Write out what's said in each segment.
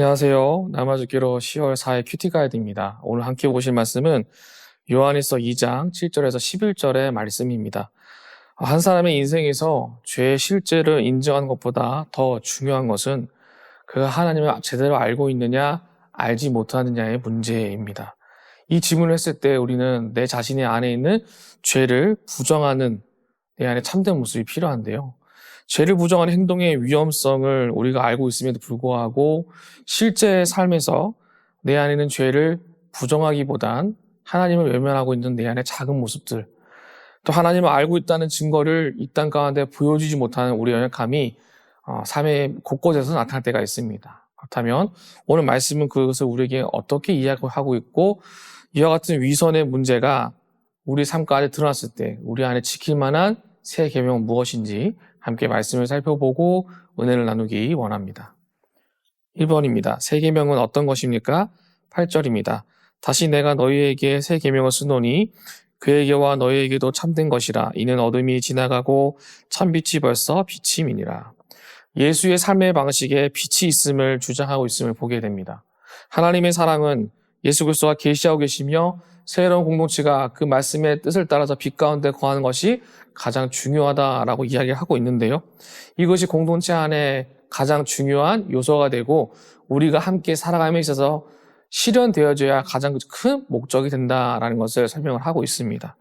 안녕하세요. 남아주기로 10월 4일 큐티 가이드입니다. 오늘 함께 보실 말씀은 요한일서 2장 7절에서 11절의 말씀입니다. 한 사람의 인생에서 죄의 실제를 인정하는 것보다 더 중요한 것은 그가 하나님을 제대로 알고 있느냐, 알지 못하느냐의 문제입니다. 이 질문을 했을 때 우리는 내 자신의 안에 있는 죄를 부정하는 내 안에 참된 모습이 필요한데요. 죄를 부정하는 행동의 위험성을 우리가 알고 있음에도 불구하고 실제 삶에서 내 안에 있는 죄를 부정하기보단 하나님을 외면하고 있는 내 안의 작은 모습들, 또 하나님을 알고 있다는 증거를 이 땅 가운데 보여주지 못하는 우리 연약함이 어, 삶의 곳곳에서 나타날 때가 있습니다. 그렇다면 오늘 말씀은 그것을 우리에게 어떻게 이야기하고 있고 이와 같은 위선의 문제가 우리 삶 가운데 드러났을 때 우리 안에 지킬 만한 새 계명은 무엇인지 함께 말씀을 살펴보고 은혜를 나누기 원합니다. 1번입니다. 새 계명은 어떤 것입니까? 8절입니다. 다시 내가 너희에게 새 계명을 쓰노니 그에게와 너희에게도 참된 것이라 이는 어둠이 지나가고 참 빛이 벌써 비침이니라. 예수의 삶의 방식에 빛이 있음을 주장하고 있음을 보게 됩니다. 하나님의 사랑은 예수 그리스도가 계시하고 계시며 새로운 공동체가 그 말씀의 뜻을 따라서 빛 가운데 거하는 것이 가장 중요하다라고 이야기를 하고 있는데요. 이것이 공동체 안에 가장 중요한 요소가 되고 우리가 함께 살아감에 있어서 실현되어져야 가장 큰 목적이 된다라는 것을 설명을 하고 있습니다.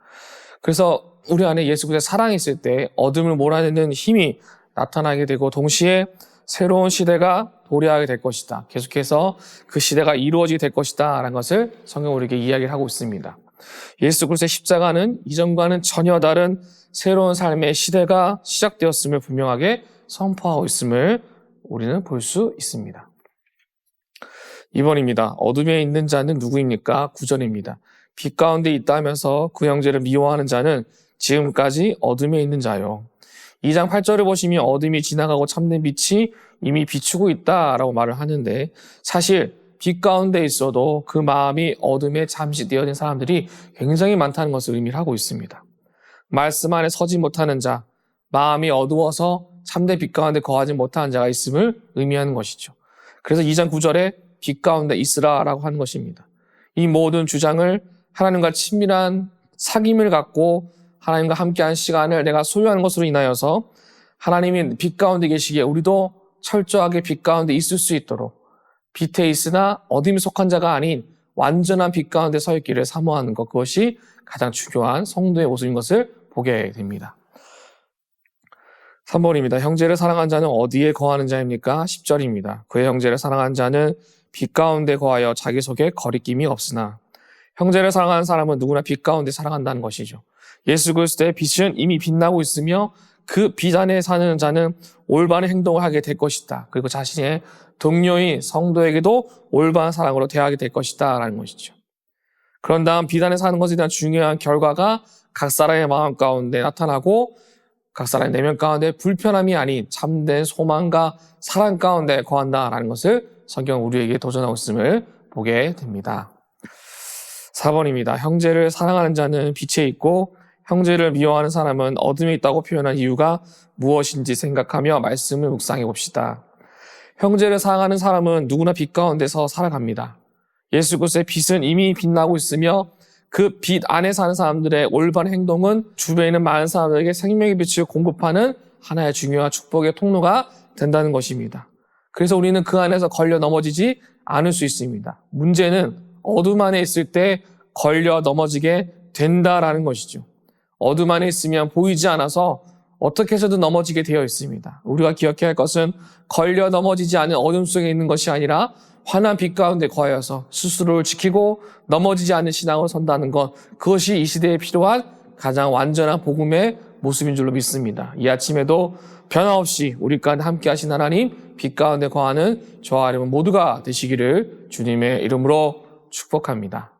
그래서 우리 안에 예수 그리스도의 사랑이 있을 때 어둠을 몰아내는 힘이 나타나게 되고 동시에 새로운 시대가 도래하게 될 것이다. 계속해서 그 시대가 이루어지게 될 것이다. 라는 것을 성경 우리에게 이야기를 하고 있습니다. 예수 그리스도의 십자가는 이전과는 전혀 다른 새로운 삶의 시대가 시작되었음을 분명하게 선포하고 있음을 우리는 볼 수 있습니다. 2번입니다. 어둠에 있는 자는 누구입니까? 9절입니다. 빛 가운데 있다 하면서 그 형제를 미워하는 자는 지금까지 어둠에 있는 자요. 2장 8절을 보시면 어둠이 지나가고 참된 빛이 이미 비추고 있다라고 말을 하는데 사실 빛 가운데 있어도 그 마음이 어둠에 잠시 되어진 사람들이 굉장히 많다는 것을 의미를 하고 있습니다. 말씀 안에 서지 못하는 자, 마음이 어두워서 참된 빛 가운데 거하지 못하는 자가 있음을 의미하는 것이죠. 그래서 2장 9절에 빛 가운데 있으라라고 하는 것입니다. 이 모든 주장을 하나님과 친밀한 사귐을 갖고 하나님과 함께한 시간을 내가 소유하는 것으로 인하여서 하나님이 빛 가운데 계시기에 우리도 철저하게 빛 가운데 있을 수 있도록 빛에 있으나 어둠에 속한 자가 아닌 완전한 빛 가운데 서 있기를 사모하는 것 그것이 가장 중요한 성도의 모습인 것을 보게 됩니다. 3번입니다. 형제를 사랑한 자는 어디에 거하는 자입니까? 10절입니다. 그의 형제를 사랑한 자는 빛 가운데 거하여 자기 속에 거리낌이 없으나 형제를 사랑하는 사람은 누구나 빛 가운데 사랑한다는 것이죠. 예수 그리스도의 빛은 이미 빛나고 있으며 그 빛 안에 사는 자는 올바른 행동을 하게 될 것이다. 그리고 자신의 동료인 성도에게도 올바른 사랑으로 대하게 될 것이다. 라는 것이죠. 그런 다음 빛 안에 사는 것에 대한 중요한 결과가 각 사람의 마음 가운데 나타나고 각 사람의 내면 가운데 불편함이 아닌 참된 소망과 사랑 가운데 거한다라는 것을 성경 우리에게 도전하고 있음을 보게 됩니다. 4번입니다. 형제를 사랑하는 자는 빛에 있고 형제를 미워하는 사람은 어둠에 있다고 표현한 이유가 무엇인지 생각하며 말씀을 묵상해 봅시다. 형제를 사랑하는 사람은 누구나 빛 가운데서 살아갑니다. 예수 그리스도의 빛은 이미 빛나고 있으며 그 빛 안에 사는 사람들의 올바른 행동은 주변에 있는 많은 사람들에게 생명의 빛을 공급하는 하나의 중요한 축복의 통로가 된다는 것입니다. 그래서 우리는 그 안에서 걸려 넘어지지 않을 수 있습니다. 문제는 어둠 안에 있을 때 걸려 넘어지게 된다라는 것이죠. 어둠 안에 있으면 보이지 않아서 어떻게 해서든 넘어지게 되어 있습니다. 우리가 기억해야 할 것은 걸려 넘어지지 않은 어둠 속에 있는 것이 아니라 환한 빛 가운데 거하여서 스스로를 지키고 넘어지지 않는 신앙을 선다는 것 그것이 이 시대에 필요한 가장 완전한 복음의 모습인 줄로 믿습니다. 이 아침에도 변함없이 우리 가운데 함께 하신 하나님 빛 가운데 거하는 저와 여러분 모두가 되시기를 주님의 이름으로 축복합니다.